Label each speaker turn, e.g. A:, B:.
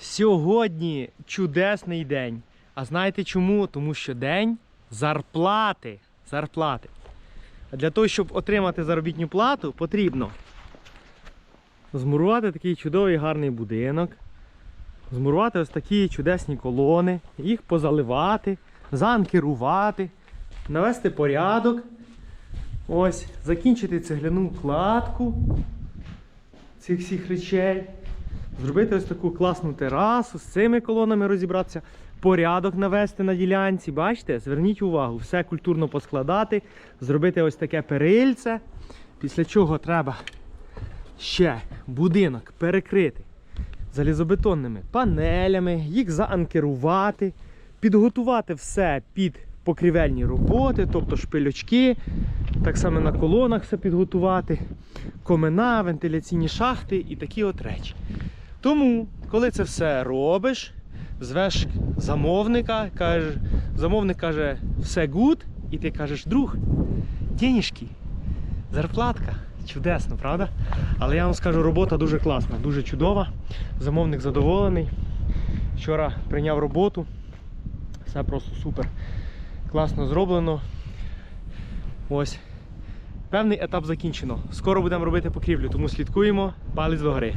A: Сьогодні чудесний день. А знаєте чому? Тому що день зарплати. Зарплати. А для того, щоб отримати заробітну плату, потрібно змурувати такий чудовий гарний будинок, змурувати ось такі чудесні колони, їх позаливати, заанкерувати, навести порядок. Ось, закінчити цегляну кладку цих всіх речей. Зробити ось таку класну терасу, з цими колонами розібратися, порядок навести на ділянці. Бачите, зверніть увагу, все культурно поскладати, зробити ось таке перильце. Після чого треба ще будинок перекрити залізобетонними панелями, їх заанкерувати, підготувати все під покрівельні роботи, тобто шпильочки, так само на колонах все підготувати, комина, вентиляційні шахти і такі от речі. Тому, коли це все робиш, звеш замовника, каже, замовник каже, все гуд, і ти кажеш, друг, денежки, зарплатка. Чудесно, правда? Але я вам скажу, робота дуже класна, дуже чудова. Замовник задоволений. Вчора прийняв роботу. Все просто супер. Класно зроблено. Ось. Певний етап закінчено. Скоро будемо робити покрівлю, тому слідкуємо. Палець догори.